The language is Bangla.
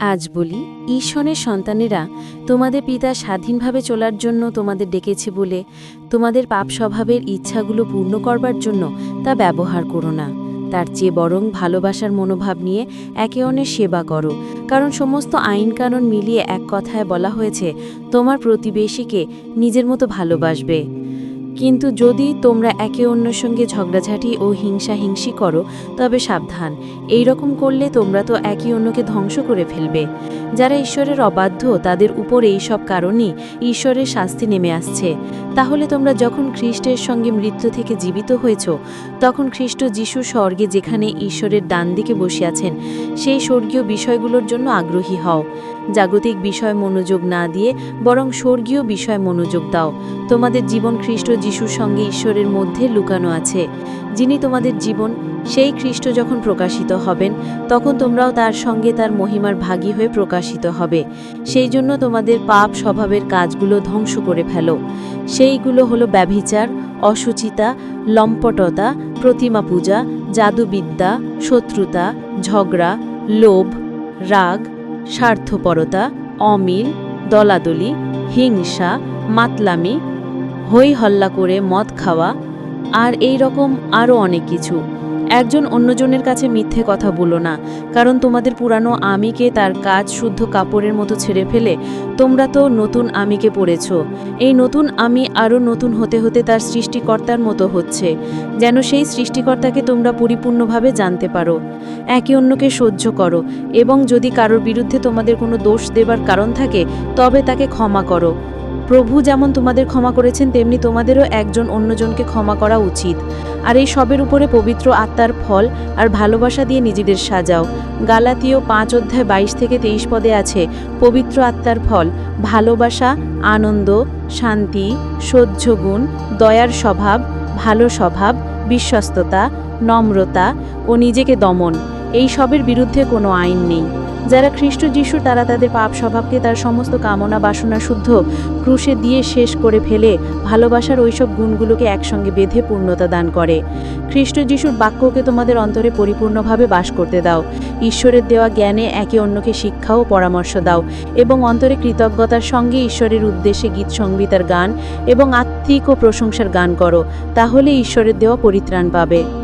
আজ বলি ঈশ্বরের সন্তানেরা তোমাদের পিতা স্বাধীনভাবে চলার জন্য তোমাদের ডেকেছে বলে তোমাদের পাপ স্বভাবের ইচ্ছাগুলো পূর্ণ করবার জন্য তা ব্যবহার করো না। তার চেয়ে বরং ভালোবাসার মনোভাব নিয়ে একে অন্যের সেবা করো। কারণ সমস্ত আইন কানুন মিলিয়ে এক কথায় বলা হয়েছে, তোমার প্রতিবেশীকে নিজের মতো ভালোবাসবে। কিন্তু যদি তোমরা একে অন্যের সঙ্গে ঝগড়াঝাটি ও হিংসা হিংসি করো, তবে সাবধান। এই রকম করলে তোমরা তো একে অন্যকে ধ্বংস করে ফেলবে। যারা ঈশ্বরের অবাধ্য, তাদের উপর এই সব কারণেই ঈশ্বরের শাস্তি নেমে আসছে। তাহলে তোমরা যখন খ্রিস্টের সঙ্গে মৃত্যু থেকে জীবিত হয়েছ, তখন খ্রিস্ট যিশু স্বর্গে যেখানে ঈশ্বরের ডান দিকে বসিয়াছেন সেই স্বর্গীয় বিষয়গুলোর জন্য আগ্রহী হও। জাগতিক বিষয় মনোযোগ না দিয়ে, বরং স্বর্গীয় বিষয় মনোযোগ দাও। তোমাদের জীবন খ্রিস্ট যিশুর সঙ্গে ঈশ্বরের মধ্যে লুকানো আছে। যিনি তোমাদের জীবন, সেই খ্রিস্ট যখন প্রকাশিত হবেন, তখন তোমরাও তার সঙ্গে তার মহিমার ভাগী হয়ে প্রকাশিত হবে। সেই জন্য তোমাদের পাপ স্বভাবের কাজগুলো ধ্বংস করে ফেলো। সেইগুলো হলো ব্যভিচার, অসুচিতা, লম্পটতা প্রতিমা পূজা জাদুবিদ্যা, শত্রুতা, ঝগড়া, লোভ, রাগ স্বার্থপরতা, অমিল, দলাদলি, হিংসা, মাতলামি হই হল্লা করে মদ খাওয়া, আর এই রকম আরও অনেক কিছু। একজন অন্যজনের কাছে মিথ্যে কথা বলো না, কারণ তোমাদের পুরানো আমিকে তার কাজ শুদ্ধ কাপড়ের মতো ছেড়ে ফেলে, তোমরা তো নতুন আমিকে পড়েছ। এই নতুন আমি আরও নতুন হতে হতে তার সৃষ্টিকর্তার মতো হচ্ছে, যেন সেই সৃষ্টিকর্তাকে তোমরা পরিপূর্ণভাবে জানতে পারো। একে অন্যকে সহ্য করো, এবং যদি কারোর বিরুদ্ধে তোমাদের কোনো দোষ দেবার কারণ থাকে, তবে তাকে ক্ষমা করো। প্রভু যেমন তোমাদের ক্ষমা করেছেন, তেমনি তোমাদেরও একজন অন্যজনকে ক্ষমা করা উচিত। আর এই সবের উপরে পবিত্র আত্মার ফল আর ভালোবাসা দিয়ে নিজেদের সাজাও। গালাতীয় পাঁচ অধ্যায় বাইশ থেকে তেইশ পদে আছে, পবিত্র আত্মার ফল, ভালোবাসা, আনন্দ, শান্তি সহ্যগুণ দয়ার স্বভাব, ভালো স্বভাব, বিশ্বস্ততা, নম্রতা ও নিজেকে দমন। এই সবের বিরুদ্ধে কোনো আইন নেই। যারা খ্রিস্ট যিশু, তারা তাদের পাপ স্বভাবকে, তার সমস্ত কামনা বাসনা শুদ্ধ ক্রুশে দিয়ে শেষ করে ফেলে ভালোবাসার ওইসব গুণগুলোকে একসঙ্গে বেঁধে পূর্ণতা দান করে। খ্রিস্ট যিশুর বাক্যকে তোমাদের অন্তরে পরিপূর্ণভাবে বাস করতে দাও। ঈশ্বরের দেওয়া জ্ঞানে একে অন্যকে শিক্ষা ও পরামর্শ দাও এবং অন্তরে কৃতজ্ঞতার সঙ্গে ঈশ্বরের উদ্দেশ্যে গীত সংগীতার গান এবং আত্মিক ও প্রশংসার গান করো, তাহলে ঈশ্বরের দেওয়া পরিত্রাণ পাবে।